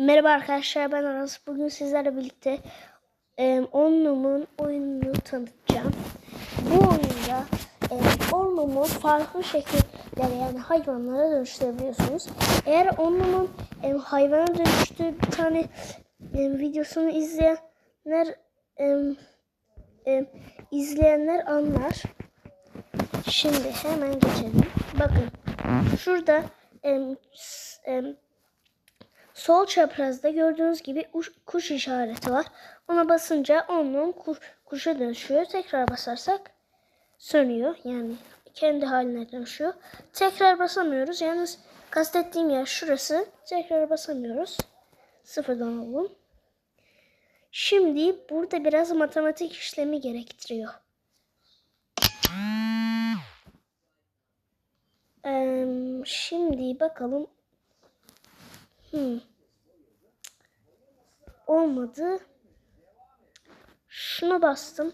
Merhaba arkadaşlar ben Aras. Bugün sizlerle birlikte e, Onlum'un oyununu tanıtacağım. Bu oyunda e, Onlum'u farklı şekillere yani hayvanlara dönüştürebiliyorsunuz. Eğer Onlum'un e, hayvana dönüştüğü bir tane e, videosunu izleyenler e, e, izleyenler anlar. Şimdi hemen geçelim. Bakın şurada e, e, Sol çaprazda gördüğünüz gibi uş- kuş işareti var. Ona basınca onun kuş, kuşa dönüşüyor. Tekrar basarsak sönüyor. Yani kendi haline dönüşüyor. Tekrar basamıyoruz. Yalnız kastettiğim yer şurası. Tekrar basamıyoruz. Sıfırdan alalım. Şimdi burada biraz matematik işlemi gerektiriyor. Eee, şimdi bakalım. Hmm. Olmadı. Şuna bastım.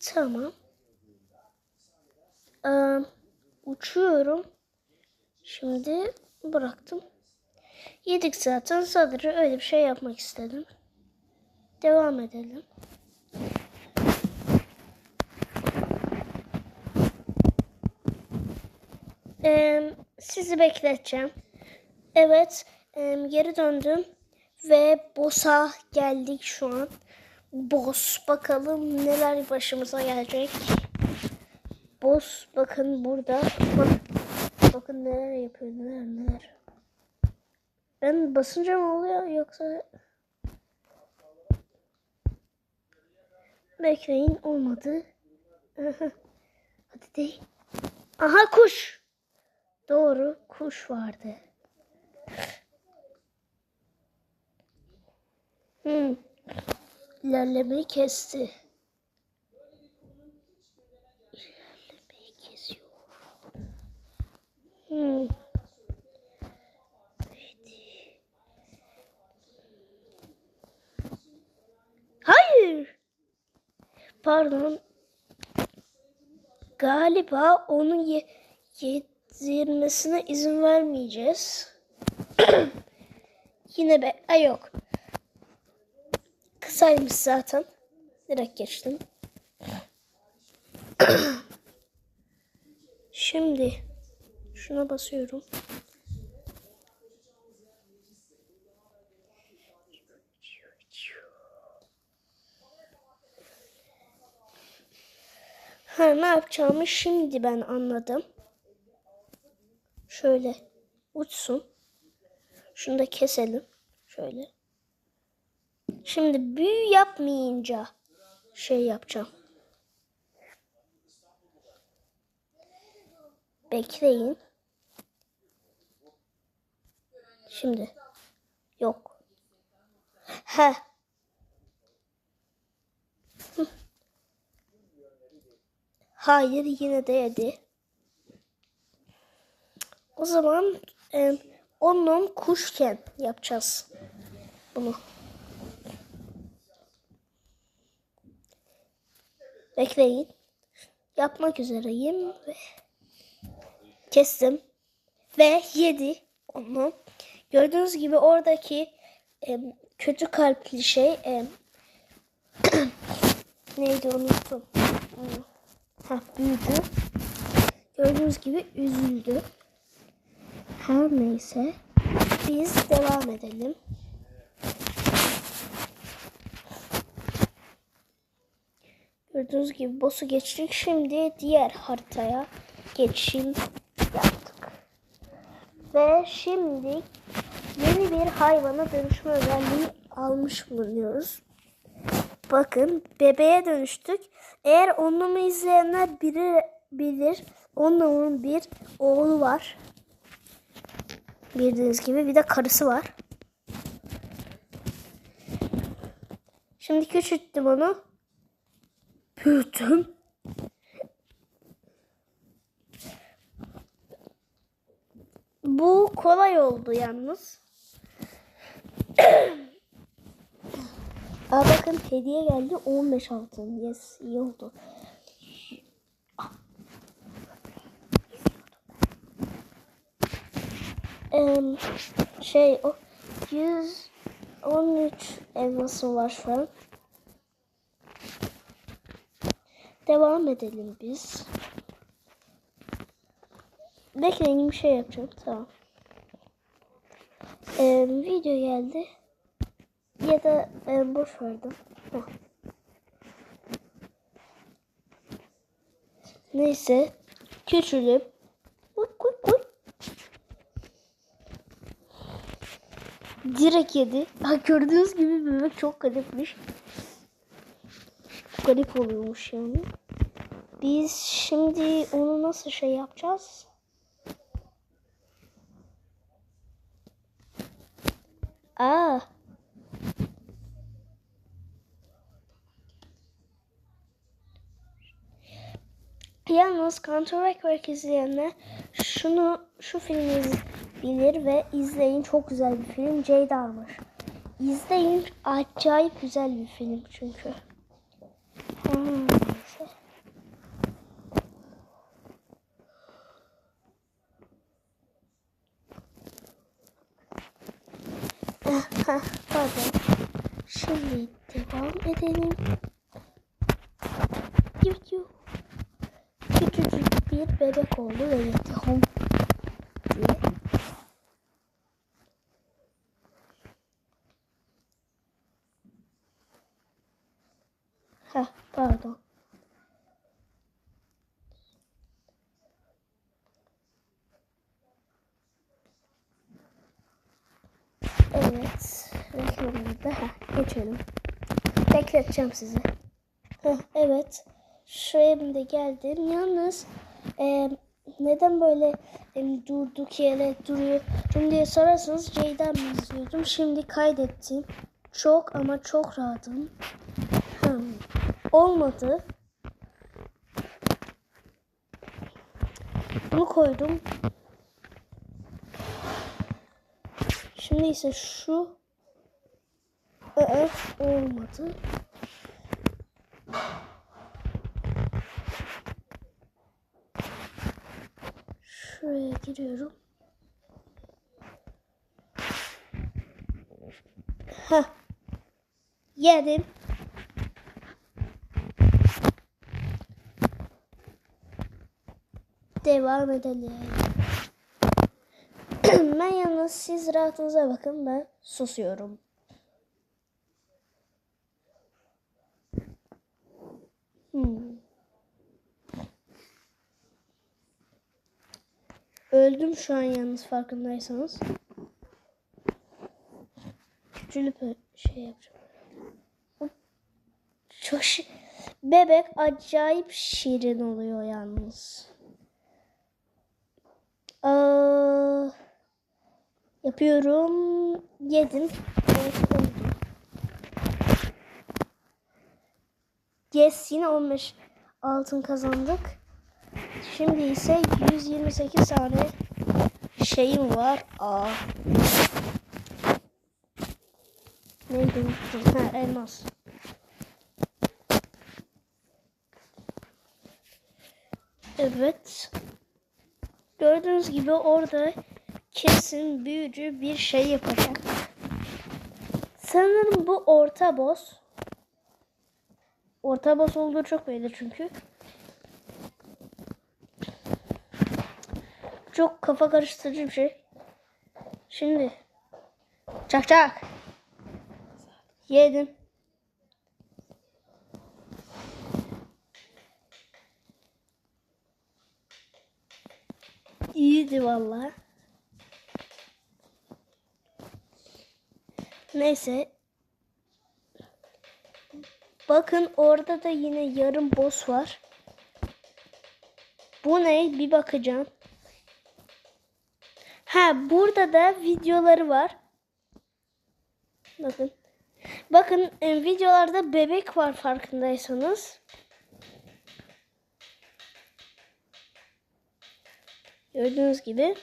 Tamam. Ee, uçuyorum. Şimdi bıraktım. Yedik zaten. Sadece öyle bir şey yapmak istedim. Devam edelim. Ee, sizi bekleteceğim. Evet, geri döndüm ve boss'a geldik şu an. Boss bakalım neler başımıza gelecek. Boss bakın burada. Bak, bakın neler yapıyor neler neler. Ben basınca mı oluyor yoksa bekleyin olmadı. Hadi değil. Aha kuş. Doğru kuş vardı. Hmm. İlerlemeyi kesti. İlerlemeyi kesiyor. Hmm. Hayır. Pardon. Galiba onu ye yedirmesine izin vermeyeceğiz. Yine be... Ay yok. Kısaymış zaten. Direkt geçtim. Şimdi şuna basıyorum. Ha ne yapacağımı şimdi ben anladım. Şöyle uçsun. Şunu da keselim. Şöyle. Şimdi büyü yapmayınca şey yapacağım. Bekleyin. Şimdi. Yok. He. Hayır yine de yedi. O zaman e, onun kuşken yapacağız bunu. Bekleyin. Yapmak üzereyim ve kestim ve yedi onu. Gördüğünüz gibi oradaki e, kötü kalpli şey e, neydi unuttum. Ha büyüdü. Gördüğünüz gibi üzüldü. Her neyse biz devam edelim. Gördüğünüz gibi boss'u geçtik. Şimdi diğer haritaya geçişim yaptık. Ve şimdi yeni bir hayvana dönüşme özelliği almış bulunuyoruz. Bakın bebeğe dönüştük. Eğer onlumu izleyenler biri bilir. Onlumun bir oğlu var. Bildiğiniz gibi bir de karısı var. Şimdi küçülttüm onu. Büyüttüm. Bu kolay oldu yalnız. Aa bakın hediye geldi 15 altın. Yes iyi oldu. Em, Şey o 113 elması var şu an. Devam edelim biz. Bekleyin bir şey yapacağım. Tamam. Ee, video geldi. Ya da e, boş verdim. Heh. Neyse. Küçülüp Uy, uy, uy. Direkt yedi. Ha, gördüğünüz gibi bebek çok garipmiş. Garip oluyormuş yani. Biz şimdi onu nasıl şey yapacağız? Aa. Yalnız Counter-Strike izleyenler şunu şu filmi bilir ve izleyin çok güzel bir film Jade Armor. İzleyin acayip güzel bir film çünkü. Hmm, neyse. Aha, Pardon. Şimdi devam edelim. Küçücük bir bebek oldu ve yetti home diye. Heh, pardon. Evet. Reklamını da heh, geçelim. Bekleteceğim sizi. Heh, evet. Şu evimde geldim. Yalnız e, neden böyle e, durduk yere duruyor diye sorarsanız mı izliyordum. Şimdi kaydettim. Çok ama çok rahatım. Hmm. Olmadı. Bunu koydum. Şimdi ise şu Aa, olmadı. Şuraya giriyorum. Ha. Yedim. Devam edelim. Ben yalnız siz rahatınıza bakın ben susuyorum. Hmm. Öldüm şu an yalnız farkındaysanız. Küçülüp şey yapacağım. Çok şi- Bebek acayip şirin oluyor yalnız. Aa, yapıyorum. Yedim. Yes yine 15 altın kazandık. Şimdi ise 128 tane şeyim var. Aa. Neydi unuttum. Ha elmas. Evet. Gördüğünüz gibi orada kesin büyücü bir şey yapacak. Sanırım bu orta boss. Orta boss olduğu çok belli çünkü. Çok kafa karıştırıcı bir şey. Şimdi. Çak çak. Yedim. İyiydi valla. Neyse. Bakın orada da yine yarım boss var. Bu ne? Bir bakacağım. Ha burada da videoları var. Bakın. Bakın e, videolarda bebek var farkındaysanız. Gördüğünüz gibi.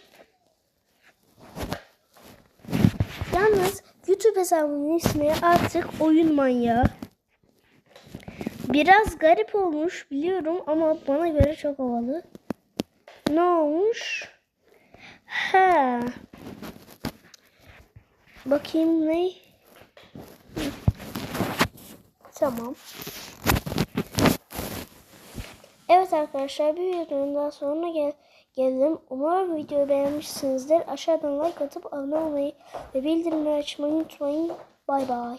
Yalnız YouTube hesabımın ismi artık oyun manyağı. Biraz garip olmuş biliyorum ama bana göre çok havalı. Ne olmuş? Ha. Bakayım ne? Tamam. Evet arkadaşlar bir videonun daha sonuna gel geldim. Umarım videoyu beğenmişsinizdir. Aşağıdan like atıp abone olmayı ve bildirimleri açmayı unutmayın. Bay bay.